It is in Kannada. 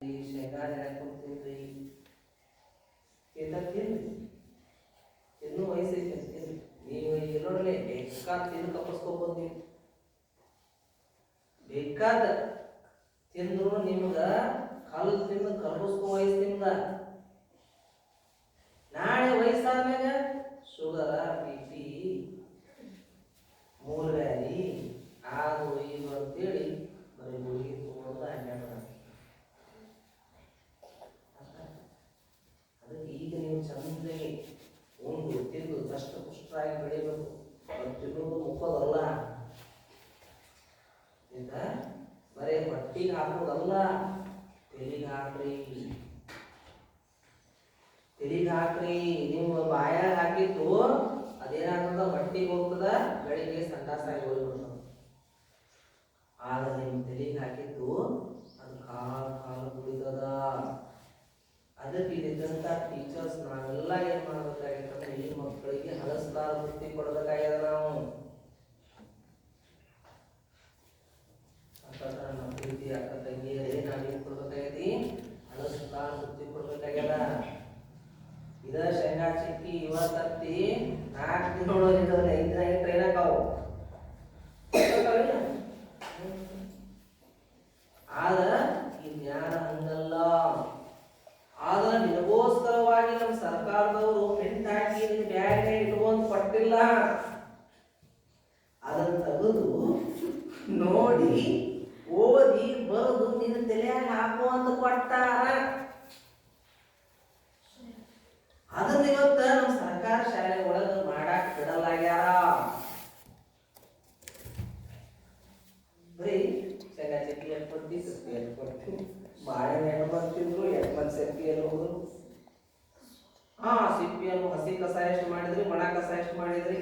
ಈ ಶೇಂಗಾ ಹಾಕೊಂಡು ತಿನ್ರಿ ತಿಂದ ತಿನ್ನು. ವಯಸ್ಸೈತೆ ಬೇಕಾದ ತಿಂದು ಕಪ್ಪಿಸ್ಕೊಬೋದು ನೀವು ಬೇಕಾದ ತಿಂದ್ರು ನಿಮ್ಗ ಕಾಲು ತಿಂದು ಕಲ್ಪಿಸ್ಕೊ ವಯಸ್ಸು ನಿಮ್ದ ನಾಳೆ ಶುಗರ ಪಿ ಒಂದು ಉಂಡು ತಿಂದು ಬೆಳೆಯಬೇಕು ಬೆಳಿಬೇಕು. ತಿನ್ನೋದು ಆಯ್ತಾ ಬರೀ ಹೊಟ್ಟಿಗೆ ಹಾಕೋದಲ್ಲ ತೆಲಿಗೆ ಹಾಕ್ರಿ ತೆಲಿಗೆ ಹಾಕ್ರಿ ನಿಮ್ಮ ಬಾಯಾಗ ಹಾಕಿದ್ದು ಅದೇನಾಗ್ತದ? ಹೊಟ್ಟಿಗೆ ಹೋಗ್ತದ? ಬೆಳಿಗ್ಗೆ ಸಂಡಾಸಾಗಿ ಹೋಗ್ಬಿಡ್ತದ ಆದ್ರೆ ನಿಮ್ಮ ತಲೆಗೆ ಹಾಕಿದ್ದು ಅದು ಕಾಲ ಕಾಲ ಉಳಿತದ ಅದಕ್ಕೆ ಇಲ್ಲಿದ್ದಂಥ ಟೀಚರ್ಸ್ ನಾವೆಲ್ಲ ಏನ್ ಮಾಡ್ಬೇಕಾಗಿತ್ತಂದ್ರೆ ಈ ಮಕ್ಕಳಿಗೆ ಹಲಸ್ತಾ ವೃತ್ತಿ ಕೊಡ್ಬೇಕಾಗ್ಯದ ನಾವು. ಅಕ್ಕ ನಮ್ಮ ಪ್ರೀತಿ, ಅಕ್ಕ ತಂಗಿಯರೇ ನಾವೇನ್ ಕೊಡ್ಬೇಕಾಗೈತಿ? ಹಲಸ್ಲಾರ ವೃತ್ತಿ ಕೊಡ್ಬೇಕಾಗ್ಯದ? ಇದ ಶೇಂಗಾ ಚಿಕ್ಕಿ ಇವತ್ತತ್ತಿ ನಾಲ್ಕು ದಿನದೊಳಗೆ ಇದ್ದವ್ರೆ ಐದು ದಿನ ಟ್ರೈನ್ ಆಕಾವು ಆದ್ರ ಈ ಜ್ಞಾನ ಹಂಗಲ್ಲ ಆದ್ರ ನಿನಗೋಸ್ಕರವಾಗಿ ನಮ್ಮ ಸರ್ಕಾರದವರು ಪ್ರಿಂಟ್ ಹಾಕಿ ಬ್ಯಾಗ್ ಇಟ್ಕೊಂಡು ಕೊಟ್ಟಿಲ್ಲ. ಅದನ್ನ ತೆಗೆದು ನೋಡಿ, ಓದಿ ಬರೆದು ನಿನ್ನ ತಲೆಯಾಗ ಹಾಕು ಅಂತ ಕೊಟ್ಟಾರ. ಅದನ್ನ ಇವತ್ತ ನಮ್ಮ ಸರ್ಕಾರ ಶಾಲೆ ಒಳಗ ಮಾಡಾಕ್ ಬಿಡಲಾಗ್ಯಾರ. ಬರೀ ಶೇಂಗಾ ಚಕ್ಕಿ ಎಲ್ಲಿ ಎಲ್ಲಿ ಬಾಳೆ ಹೆಣ್ಣು ಬರ್ತಿದ್ರು ಎಷ್ಟು ಮಂದಿ ಸೆಪ್ಪಿ ಎಲ್ಲ ಹೋದ್ರು. ಹಾ ಸಿಪ್ಪಿಯನ್ನು ಹಸಿ ಕಸ ಎಷ್ಟು ಮಾಡಿದ್ರಿ ಒಣ ಕಸ ಎಷ್ಟು ಮಾಡಿದ್ರಿ